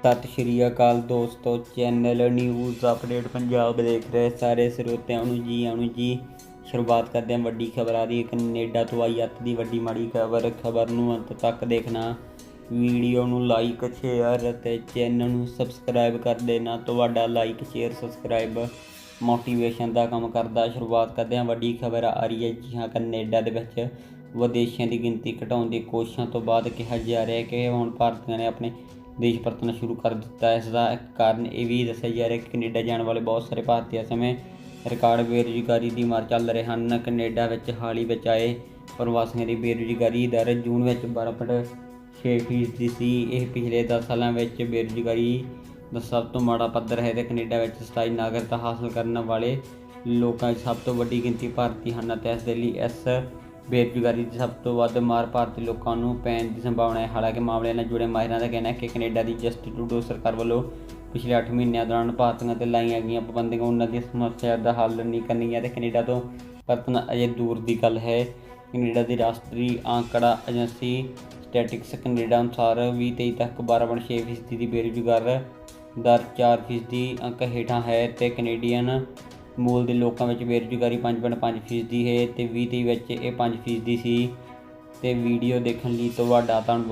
ਸਤਿ ਸ਼੍ਰੀ ਅਕਾਲ ਦੋਸਤੋ, channel news update Punjab ਦੇਖ ਰਹੇ ਸਾਰੇ ਸਰੋਤਿਆਂ ਨੂੰ ਜੀ, ਆਉਣ ਜੀ। ਸ਼ੁਰੂਆਤ ਕਰਦੇ ਹਾਂ ਵੱਡੀ ਖਬਰਾਂ ਦੀ ਕੈਨੇਡਾ ਤੋਂ ਆਈ ਅੱਤ ਦੀ ਵੱਡੀ ਮਾੜੀ ਖਬਰ। ਖਬਰ ਨੂੰ ਅੰਤ ਤੱਕ ਦੇਖਣਾ। ਵੀਡੀਓ ਨੂੰ ਲਾਈਕ ਸ਼ੇਅਰ ਅਤੇ ਚੈਨਲ ਨੂੰ ਸਬਸਕ੍ਰਾਈਬ ਕਰ ਦੇਣਾ। ਤੁਹਾਡਾ ਲਾਈਕ ਸ਼ੇਅਰ ਸਬਸਕ੍ਰਾਈਬ ਮੋਟੀਵੇਸ਼ਨ ਦਾ ਕੰਮ ਕਰਦਾ। ਸ਼ੁਰੂਆਤ ਕਰਦੇ ਹਾਂ ਵੱਡੀ ਖਬਰ ਆ ਰਹੀ ਹੈ ਜੀ ਹਾਂ, ਕੈਨੇਡਾ ਦੇ ਵਿੱਚ ਵਿਦੇਸ਼ੀਆਂ ਦੀ ਗਿਣਤੀ ਘਟਾਉਣ ਦੀ ਕੋਸ਼ਿਸ਼ਾਂ ਤੋਂ ਬਾਅਦ ਕਿਹਾ ਜਾ ਰਿਹਾ ਕਿ ਹੁਣ ਭਾਰਤੀਆਂ ਨੇ ਆਪਣੇ ਦੇਸ਼ ਪਰਤਣਾ ਸ਼ੁਰੂ ਕਰ ਦਿੱਤਾ। ਇਸ ਦਾ ਇੱਕ ਕਾਰਨ ਇਹ ਵੀ ਦੱਸਿਆ ਜਾ ਰਿਹਾ ਕਿ ਕੈਨੇਡਾ ਜਾਣ ਵਾਲੇ ਬਹੁਤ ਸਾਰੇ ਭਾਰਤੀ ਸਮੇਂ ਰਿਕਾਰਡ ਬੇਰੁਜ਼ਗਾਰੀ ਦੀ ਮਾਰ ਚੱਲ ਰਹੇ ਹਨ। ਕੈਨੇਡਾ ਵਿੱਚ ਹਾਲ ਹੀ ਵਿੱਚ ਆਏ ਪ੍ਰਵਾਸੀਆਂ ਦੀ ਬੇਰੁਜ਼ਗਾਰੀ ਦਰ ਜੂਨ ਵਿੱਚ 12.6 ਫੀਸਦੀ ਸੀ। ਇਹ ਪਿਛਲੇ 10 ਸਾਲਾਂ ਵਿੱਚ ਬੇਰੁਜ਼ਗਾਰੀ ਦਾ ਸਭ ਤੋਂ ਮਾੜਾ ਪੱਧਰ ਹੈ ਤੇ ਕੈਨੇਡਾ ਵਿੱਚ ਸਥਾਈ ਨਾਗਰਿਕਤਾ ਹਾਸਲ ਕਰਨ ਵਾਲੇ ਲੋਕਾਂ ਦੀ ਸਭ ਤੋਂ ਵੱਡੀ ਗਿਣਤੀ ਭਾਰਤੀ ਹਨ ਅਤੇ ਇਸ ਦੇ ਲਈ ਇਸ ਬੇਰੁਜ਼ਗਾਰੀ ਦੀ ਸਭ ਤੋਂ ਵੱਧ ਮਾਰ ਭਾਰਤੀ ਲੋਕਾਂ ਨੂੰ ਪੈਣ ਦੀ ਸੰਭਾਵਨਾ ਹੈ। ਹਾਲਾਂਕਿ ਮਾਮਲੇ ਨਾਲ ਜੁੜੇ ਮਾਹਿਰਾਂ ਦਾ ਕਹਿਣਾ ਹੈ ਕਿ ਕੈਨੇਡਾ ਦੀ ਜਸਟਿਸ ਟਰੂਡੋ ਸਰਕਾਰ ਵੱਲੋਂ ਪਿਛਲੇ 8 ਮਹੀਨਿਆਂ ਦੌਰਾਨ ਭਾਰਤੀਆਂ ਤੇ ਲਾਈਆਂ ਗਈਆਂ ਪਾਬੰਦੀਆਂ, ਉਹਨਾਂ ਦੀ ਸਮੱਸਿਆ ਦਾ ਹੱਲ ਨਹੀਂ ਕਰਨੀਆਂ ਤੇ ਕੈਨੇਡਾ ਤੋਂ ਪਰਤਣਾ ਅਜੇ ਦੂਰ ਦੀ ਗੱਲ ਹੈ। ਕੈਨੇਡਾ ਦੀ ਰਾਸ਼ਟਰੀ ਅੰਕੜਾ ਏਜੰਸੀ ਸਟੈਟਿਕਸ ਕੈਨੇਡਾ ਅਨੁਸਾਰ 2023 ਤੱਕ 12.6 ਫੀਸਦੀ ਦੀ ਬੇਰੁਜ਼ਗਾਰ ਦਰ 4 ਫੀਸਦੀ ਅੰਕ ਹੇਠਾਂ ਹੈ ਤੇ ਕੈਨੇਡੀਅਨ ਮੂਲ ਦੇ ਲੋਕਾਂ ਵਿੱਚ ਬੇਰੁਜ਼ਗਾਰੀ 5.5 ਫੀਸਦੀ ਹੈ ਤੇ 2023 ਵਿੱਚ ਇਹ 5 ਫੀਸਦੀ ਸੀ। ਤੇ ਵੀਡੀਓ ਦੇਖਣ ਲਈ ਤੁਹਾਡਾ ਧੰਨਵਾਦ।